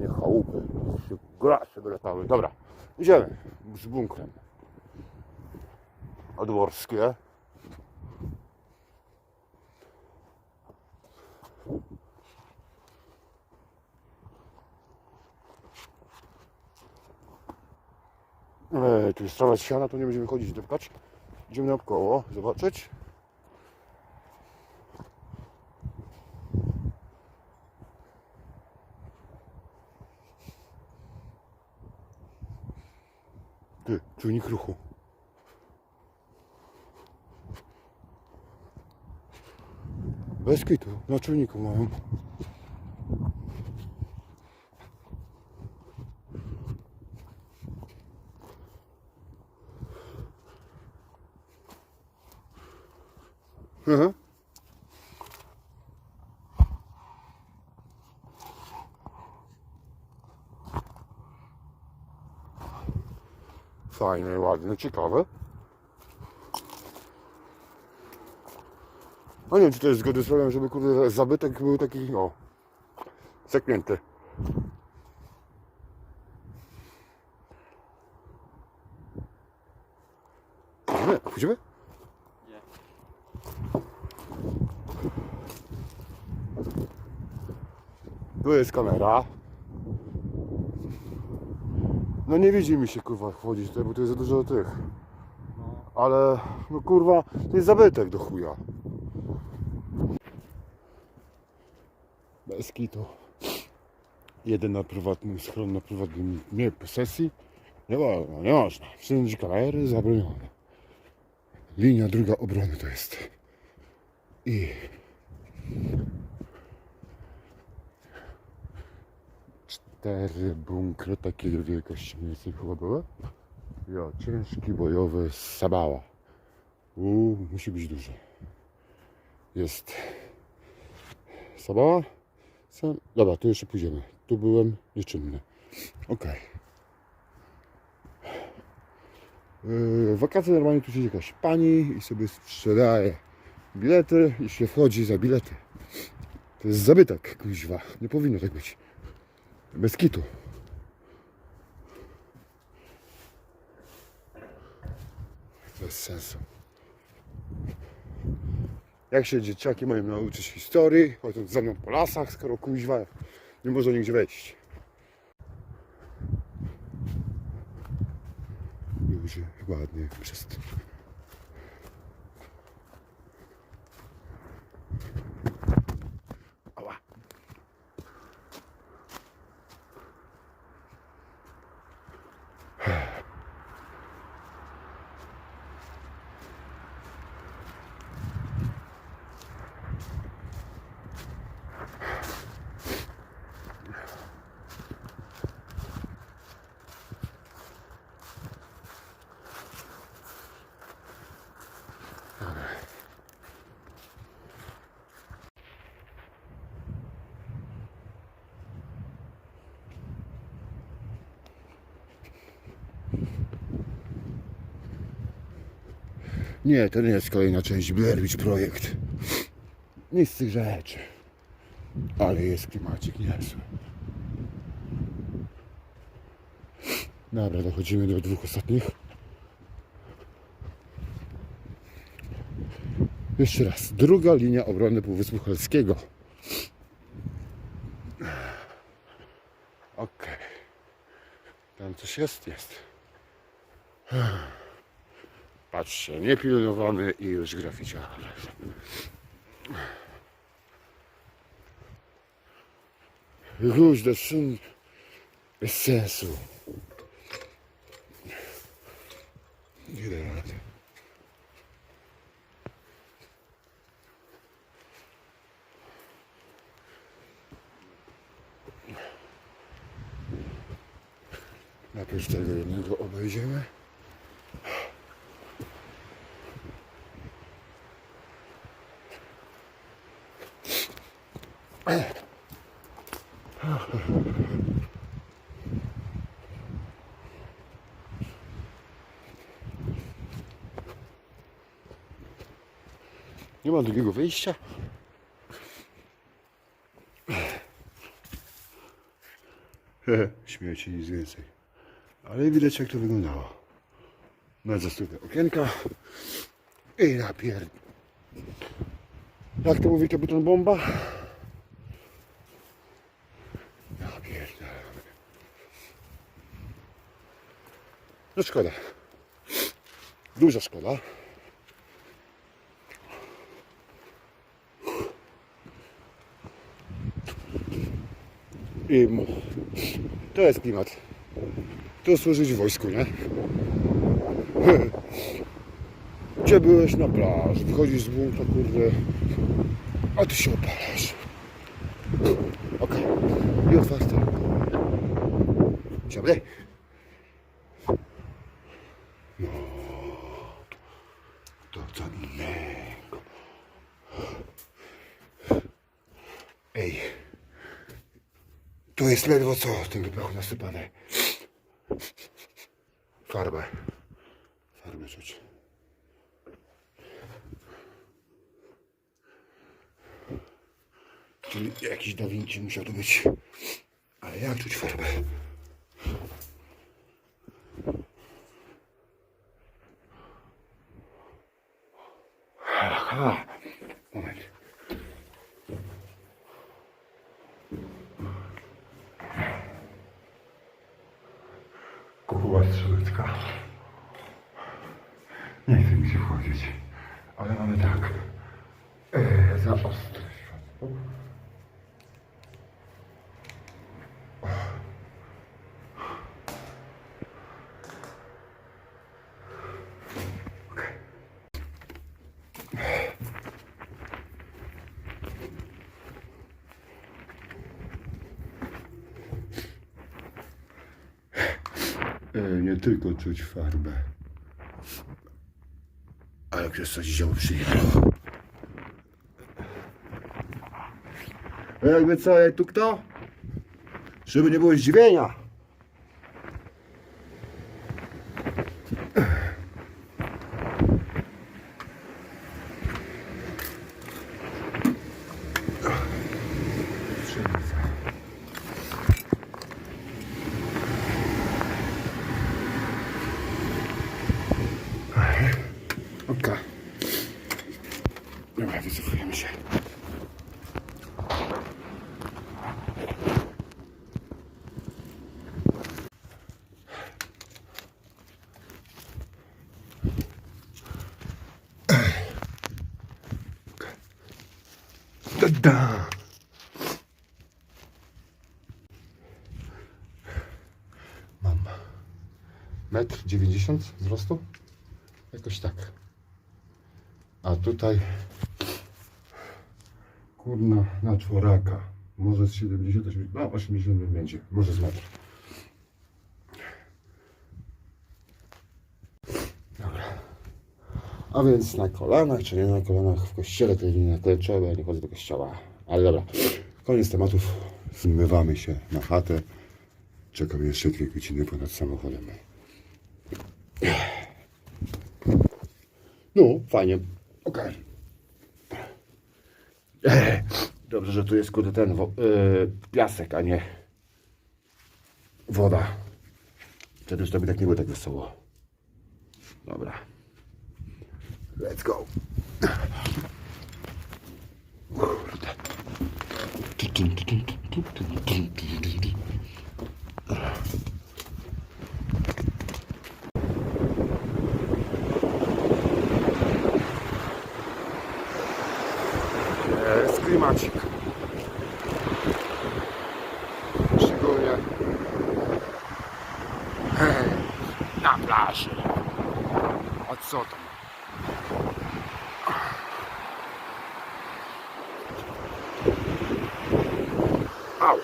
nie chałupy. Grasy wylatały. Dobra, idziemy z bunkrem. Odworskie. E, tu jest trawa siana, to nie będziemy chodzić deptać. Idziemy naokoło, zobaczyć. Czujnik ruchu. Bez kitu, na czujniku mają. Aha. Fajne, ładne, ciekawe. No nie wiem, czy to jest zgodne z prawem, żeby kurde zabytek był taki, no, seknięty. Nie, pójdziemy? Nie. Tu jest kamera. No nie widzi mi się kurwa wchodzić tutaj, bo tu jest za dużo tych. No. Ale no kurwa, to jest zabytek do chuja. Bez kitu. Jeden na prywatnym, schron na prywatnym nie posesji. Nie wolno, nie można. Wszędzie kamery zabronione. Linia druga obrony to jest. I cztery bunkry takiej wielkości mniej więcej chyba były. Ja, ciężki bojowy Sabała. Uuu, musi być duży. Jest Sabała. Sam... Dobra, tu jeszcze pójdziemy. Tu byłem nieczynny. Okej. Yy, wakacje normalnie tu siedzi jakaś pani i sobie sprzedaje bilety i się wchodzi za bilety. To jest zabytek, kuźwa. Nie powinno tak być. Bez kitu. Bez sensu. Jak się dzieciaki mają nauczyć historii, chodząc za mną po lasach, skoro kuźwa nie można nigdzie wejść. Już ładnie przez Nie, to nie jest kolejna część Blair Witch Projekt. Nic z tych rzeczy. Ale jest klimacik niezły. Dobra, dochodzimy do dwóch ostatnich. Jeszcze raz. Druga linia obrony Półwyspu Helskiego. Okej. Tam coś jest? Jest. Patrzcie, niepilnowany i już graficia. Różne szyn bez sensu. Nie da. Najpierw tego jednego obejdziemy. Nie ma drugiego wyjścia. Śmieci, nic więcej. Ale widać jak to wyglądało. Na zastupę okienka i napier... Jak to mówi kapitan Bomba? Napierdalamy. No szkoda. Duża szkoda. To jest klimat. Tu służyć wojsku, nie? Gdzie byłeś na plaży, wychodzisz z bunta, kurde, a ty się opalasz. I otwarte. Dzień dobry. No, to co innego. Ej, tu jest ledwo co tym wypachu nasypane. Farbę. Farbę czuć. Czyli jakiś Da musiał to być. Ale jak czuć farbę? Aha. Moment. Kuchła strzelecka. Nie chce mi się chodzić. Ale mamy tak. E, za ostre światło. Nie tylko czuć farbę. A jak już coś zioło przyjechał. A jakby co, tu kto? Żeby nie było zdziwienia. Strzelnica. Okej. Dobra, wycofujemy się. Da-da. Mam metr dziewięćdziesiąt wzrostu? Jakoś tak. A tutaj kurna na czworaka. Może z 70, 80, no 80 będzie, może z metr. Dobra. A więc na kolanach, czy nie na kolanach w kościele, to nie na kleczę, bo ja nie chodzę do kościoła. Ale dobra, koniec tematów. Zmywamy się na chatę. Czekam jeszcze dwie godziny ponad samochodem. No, fajnie. Okej. Okay. Dobrze, że tu jest kurde ten yy, piasek, a nie woda. Wtedy już to by tak nie było tak wesoło. Dobra. Let's go. Kurde. Jest klimacik. Szczególnie na plaży. A co tam? Au.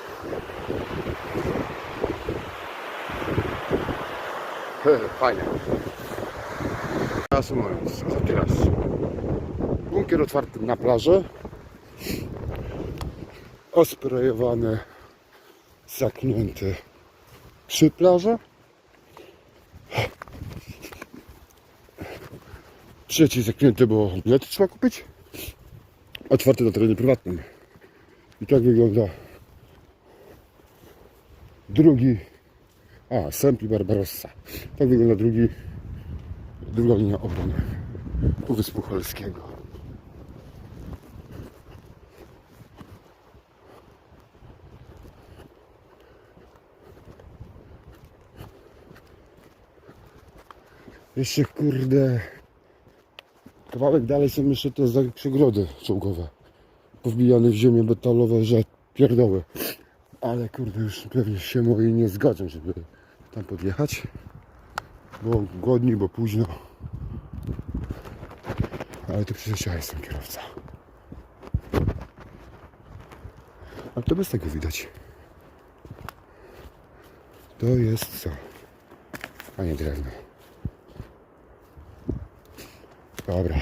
Fajnie. Reasumując, co teraz? Bunkier otwarty na plaży. Osprejowane, zaknięte przy plaży. Trzeci zaknięty, bo bilety trzeba kupić. Otwarty na terenie prywatnym. I tak wygląda drugi, a Sempi Barbarossa. Tak wygląda drugi, druga linia obrony Półwyspu Cholskiego. Jeszcze kurde, kawałek dalej są jeszcze te przegrody czołgowe. Powbijane w ziemię betalowe, że pierdoły. Ale kurde, już pewnie się moi nie zgodzą, żeby tam podjechać. Bo głodni, bo późno. Ale to przecież ja jestem kierowca. A to bez tego widać. To jest co? A nie drewno. Dobra.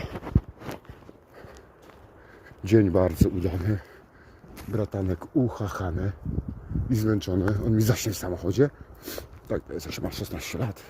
Dzień bardzo udany. Bratanek uchachany i zmęczony. On mi zaśnie w samochodzie. Tak, to jest, już ma 16 lat.